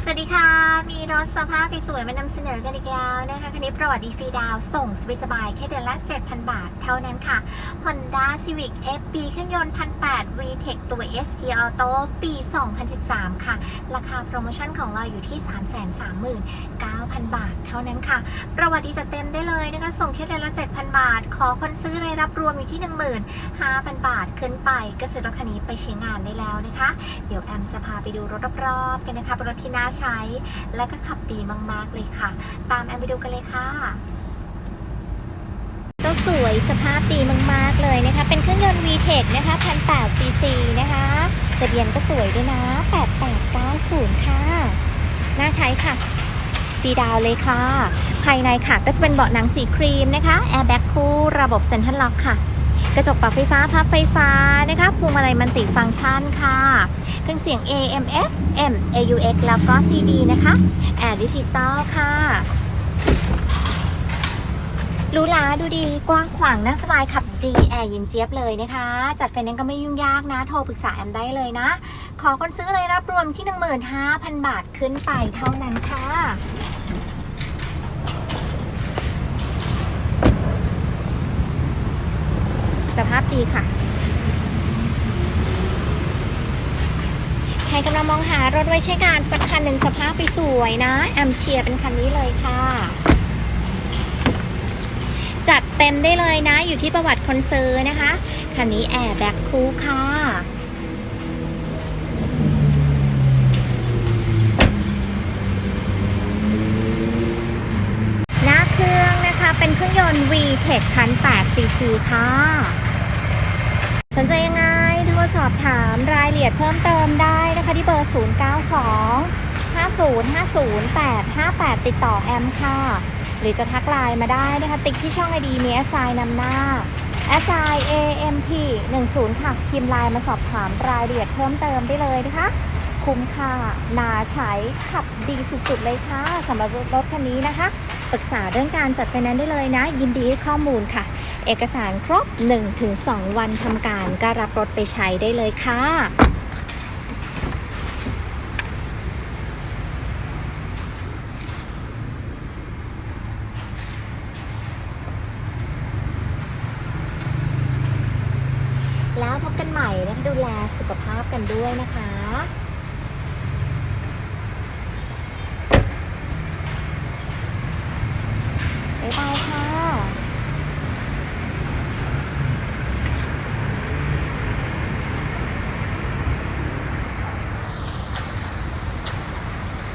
สวัสดีค่ะ มีรถสภาพสวยมานำเสนอกันอีกแล้วนะคะคันนี้ประวัติดีฟรีดาวส่งสบายๆแค่เดือนละ 7,000 บาทเท่านั้นค่ะ Honda Civic FB เครื่องยนต์ 1,800 VTEC ตัว SE Auto ปี 2013 ค่ะ ราคาโปรโมชั่นของเราอยู่ที่ 339,000 บาทเท่านั้นค่ะ ประวัติดีจัดเต็มได้เลยนะคะ ส่งแค่เดือนละ 7,000 บาท ขอคนซื้อรายรับรวมอยู่ที่ 15,000 บาทขึ้นไปก็ซื้อรถคันนี้ไปใช้งานได้แล้วนะคะ เดี๋ยวแอมจะพาไปดูรถรอบๆกันนะคะเป็นรถที่น่าใช้ และก็ขับดีมาก ๆ เลยค่ะ ตามแอมไปดูกันเลยค่ะรถสวยสภาพดีมาก ๆ เลยนะคะ เป็นเครื่องยนต์ VTEC นะคะ1,800 cc นะคะทะเบียนก็สวยด้วยนะ 8890 ค่ะ น่าใช้ค่ะฟรีดาวเลยค่ะ ภายในค่ะก็จะเป็นเบาะหนังสีครีมนะคะ แอร์แบ็กคู่ ระบบเซ็นทรัลล็อกค่ะ กระจกปรับไฟฟ้า พับไฟฟ้านะคะพวงมาลัยมันติฟังก์ชันค่ะ เครื่องเสียง AM FM AUX แล้วก็ CD นะคะแอร์ดิจิตอลค่ะรูหราดูดีกว้างขวางนั่งสบายขับดีแอร์เย็นเจี๊ยบเลยนะคะ จัดไฟแนนซ์ก็ไม่ยุ่งยากนะ โทรปรึกษาแอมได้เลยนะ ขอคนซื้อเลยรับรวมที่ 15,000 บาทขึ้นไปเท่านั้นค่ะสภาพดีค่ะ ครกำลังมองหารถไว้ใช้งานสักคันหนึ่งสภาพไปสวยนะ แอมเชียร์เป็นคันนี้เลยค่ะ จัดเต็มได้เลยนะ อยู่ที่ประวัติคนซื้อนะคะ คันนี้แอร์แบ็คคูค่ะหน้าเครื่องนะคะเป็นเครื่องยนต์ VTEC 1,800 cc ค่ะ สนใจยังไง สอบถามรายละเอียดเพิ่มเติมได้นะคะที่เบอร์ 092 5050 858 ติดต่อแอมค่ะ หรือจะทักไลน์มาได้นะคะ ติ๊กที่ช่องไอดีมี s i นำหน้า s i a m p 10ค่ะ พิมพ์ไลน์มาสอบถามรายละเอียดเพิ่มเติมได้เลยนะคะ คุ้มค่านาใช้ขับดีสุดๆเลยค่ะสำหรับรถคันนี้นะคะ ปรึกษาเรื่องการจัดไฟแนนซ์ได้เลยนะ ยินดีให้ข้อมูลค่ะ เอกสารครบ 1-2 วันทำการก็รับรถไปใช้ได้เลยค่ะแล้วพบกันใหม่นะคะดูแลสุขภาพกันด้วยนะคะ